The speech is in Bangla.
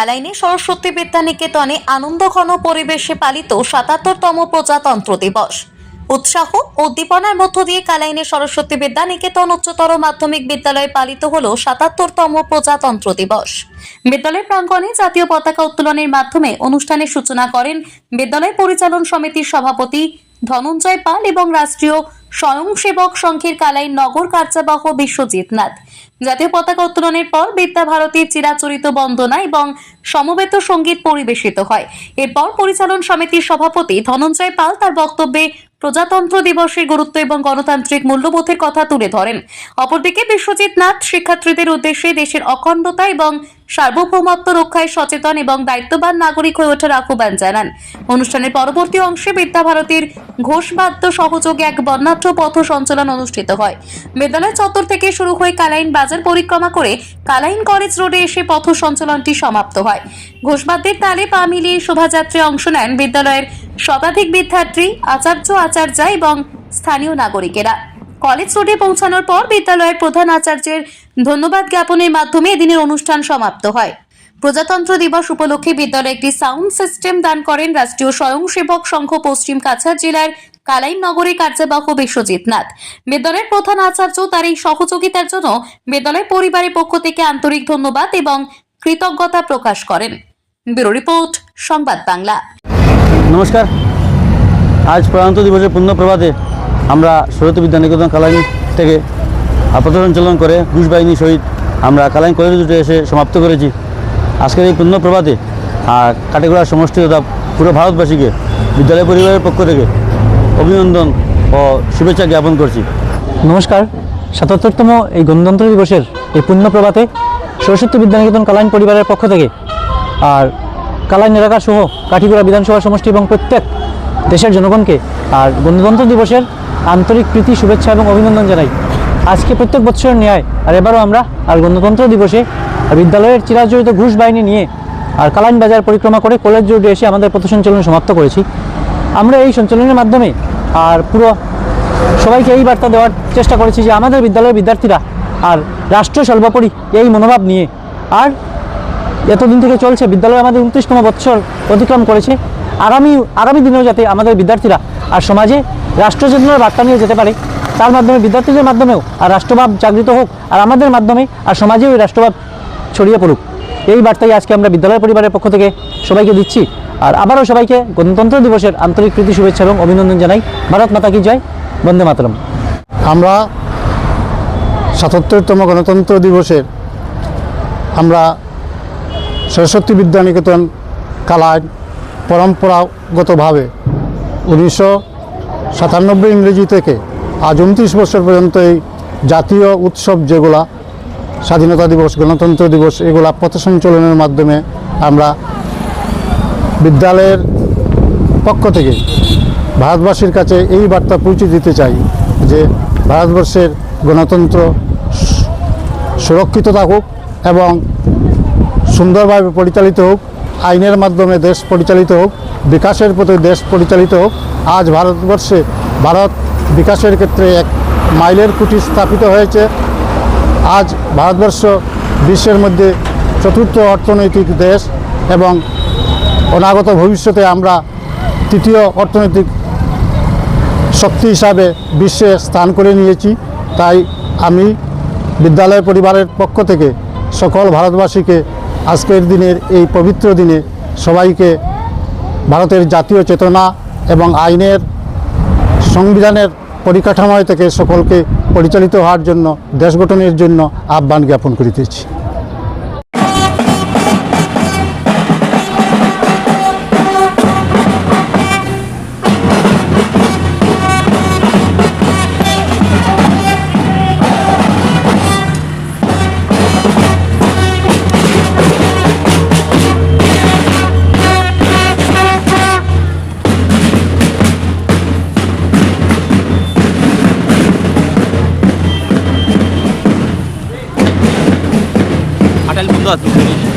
কালাইনে সরস্বতী বিদ্যা নিকেতনে আনন্দঘন পরিবেশে পালিত সাতাত্তরতম প্রজাতন্ত্র দিবস। উৎসাহ উদ্দীপনার মধ্য দিয়ে কালাইনে সরস্বতী বিদ্যা নিকেতন উচ্চতর মাধ্যমিক বিদ্যালয়ে পালিত হল সাতাত্তরতম প্রজাতন্ত্র দিবস। বিদ্যালয় প্রাঙ্গণে জাতীয় পতাকা উত্তোলনের মাধ্যমে অনুষ্ঠানের সূচনা করেন বিদ্যালয় পরিচালন সমিতির সভাপতি ধনঞ্জয় পাল এবং রাষ্ট্রীয় স্বয়ংসেবক সংঘের কালাই নগর কার্যাবাহ বিশ্বজিৎ নাথ। জাতীয় পতাকা উত্তোলনের পর বিদ্যা ভারতীর চিরাচরিত বন্দনা এবং সমবেত সংগীত পরিবেশিত হয়। এরপর পরিচালন সমিতির সভাপতি ধনঞ্জয় পাল তার বক্তব্যে প্রজাতন্ত্র দিবসের গুরুত্ব এবং গণতান্ত্রিক মূল্যবোধের কথা তুলে ধরেন। অপরদিকে বিশ্বজিৎ নাথ শিক্ষার্থীদের উদ্দেশ্যে দেশের অখণ্ডতা এবং সার্বভৌমত্ব রক্ষায় সচেতন এবং দায়িত্ববান নাগরিক হয়ে ওঠার আহ্বান জানান। অনুষ্ঠানের পরবর্তী অংশে বিদ্যাভারতীর ঘোষবাদ্য সহযোগে এক বর্ণাঢ্য পথ সঞ্চালন অনুষ্ঠিত হয়। বিদ্যালয় চত্বর থেকে শুরু হয়ে কালাইন বাজার পরিক্রমা করে কালাইন কলেজ রোডে এসে পথ সঞ্চালনটি সমাপ্ত হয়। ঘোষবাদ্যের তালে পা মিলিয়ে শোভাযাত্রায় অংশ নেন বিদ্যালয়ের শতাধিক বিদ্যার্থী, আচার্য, আচার্যা এবং স্থানীয় নাগরিকেরা। কলেজ রোডে পৌঁছানোর পর বিদ্যালয়ের প্রধান আচার্যের ধন্যবাদ জ্ঞাপনের মাধ্যমে এদিনের অনুষ্ঠান সমাপ্ত হয়। প্রজাতন্ত্র দিবস উপলক্ষে বিদ্যালয়ে একটি সাউন্ড সিস্টেম দান করেন রাষ্ট্রীয় স্বয়ংসেবক সংঘ পশ্চিম কাছাড় জেলার কালাইন নগরী কার্যবাহ বিশ্বজিৎ নাথ। বিদ্যালয়ের প্রধান আচার্য তার এই সহযোগিতার জন্য বিদ্যালয় পরিবারের পক্ষ থেকে আন্তরিক ধন্যবাদ এবং কৃতজ্ঞতা প্রকাশ করেন। ব্যুরো রিপোর্ট, সংবাদ বাংলা। নমস্কার। আজ প্রজাতন্ত্র দিবসের প্রভাতে আমরা সরস্বতী বিদ্যা নিকেতন কালাইন থেকে পথ সঞ্চালন করে ঘুষ বাহিনী সহিত আমরা কালাইন কলেজ রুটে এসে সমাপ্ত করেছি। আজকের এই পূর্ণ প্রভাতে আর কাটেগড়ার সমষ্টি তথা পুরো ভারতবাসীকে, বিদ্যালয় পরিবারের পক্ষ থেকে অভিনন্দন ও শুভেচ্ছা জ্ঞাপন করছি। নমস্কার। সাতাত্তরতম এই গণতন্ত্র দিবসের এই পুণ্য প্রভাতে সরস্বতী বিদ্যানিকেতন কালাইন পরিবারের পক্ষ থেকে আর কালাইন এলাকা সহ কাঠিগুড়া বিধানসভা সমষ্টি এবং প্রত্যেক দেশের জনগণকে আর গণতন্ত্র দিবসের আন্তরিক প্রীতি, শুভেচ্ছা এবং অভিনন্দন জানাই। আজকে প্রত্যেক বছরের ন্যায় আর এবারও আমরা আর গণতন্ত্র দিবসে বিদ্যালয়ের চিরাচরিত ঘুষ বাহিনী নিয়ে আর কালাইন বাজার পরিক্রমা করে কলেজ রোডে এসে আমাদের পথ সঞ্চালন সমাপ্ত করেছি। আমরা এই সঞ্চালনের মাধ্যমে আর পুরো সবাইকে এই বার্তা দেওয়ার চেষ্টা করেছি যে আমাদের বিদ্যালয়ের বিদ্যার্থীরা আর রাষ্ট্র সর্বোপরি এই মনোভাব নিয়ে। আর এতদিন থেকে চলছে, বিদ্যালয় আমাদের উনত্রিশতম বৎসর অতিক্রম করেছে। আগামী আগামী দিনেও যাতে আমাদের বিদ্যার্থীরা আর সমাজে রাষ্ট্র চেতনার বার্তা নিয়ে যেতে পারে, তার মাধ্যমে, বিদ্যার্থীদের মাধ্যমেও আর রাষ্ট্রভাব জাগৃত হোক, আর আমাদের মাধ্যমে আর সমাজেও এই রাষ্ট্রভাব ছড়িয়ে পড়ুক। এই বার্তাই আজকে আমরা বিদ্যালয় পরিবারের পক্ষ থেকে সবাইকে দিচ্ছি। আর আবারও সবাইকে গণতন্ত্র দিবসের আন্তরিক প্রীতি, শুভেচ্ছা এবং অভিনন্দন জানাই। ভারত মাতা কি জয়? বন্দে মাতরম। আমরা সাতাত্তরতম গণতন্ত্র দিবসের আমরা সরস্বতী বিদ্যানিকেতন কালায় পরম্পরাগতভাবে উনিশশো সাতানব্বই ইংরেজি থেকে আজ উনত্রিশ বছর পর্যন্ত এই জাতীয় উৎসব যেগুলা, স্বাধীনতা দিবস, গণতন্ত্র দিবস, এগুলা পথ সঞ্চালনের মাধ্যমে আমরা বিদ্যালয়ের পক্ষ থেকে ভারতবাসীর কাছে এই বার্তা পৌঁছে দিতে চাই যে ভারতবর্ষের গণতন্ত্র সুরক্ষিত থাকুক এবং সুন্দরভাবে পরিচালিত হোক, আইনের মাধ্যমে দেশ পরিচালিত হোক, বিকাশের প্রতি দেশ পরিচালিত হোক, আজ ভারতবর্ষে ভারত বিকাশের ক্ষেত্রে এক মাইলের খুঁটি স্থাপিত হয়েছে। আজ ভারতবর্ষ বিশ্বের মধ্যে চতুর্থ অর্থনৈতিক দেশ এবং অনাগত ভবিষ্যতে আমরা তৃতীয় অর্থনৈতিক শক্তি হিসাবে বিশ্বে স্থান করে নিয়েছি। তাই আমি বিদ্যালয় পরিবারের পক্ষ থেকে সকল ভারতবাসীকে আজকের দিনের এই পবিত্র দিনে সবাইকে ভারতের জাতীয় চেতনা এবং আইনের সংবিধানের পরিকাঠাময় থেকে সকলকে পরিচালিত হওয়ার জন্য, দেশ গঠনের জন্য আহ্বান জ্ঞাপন করিতেছি datos.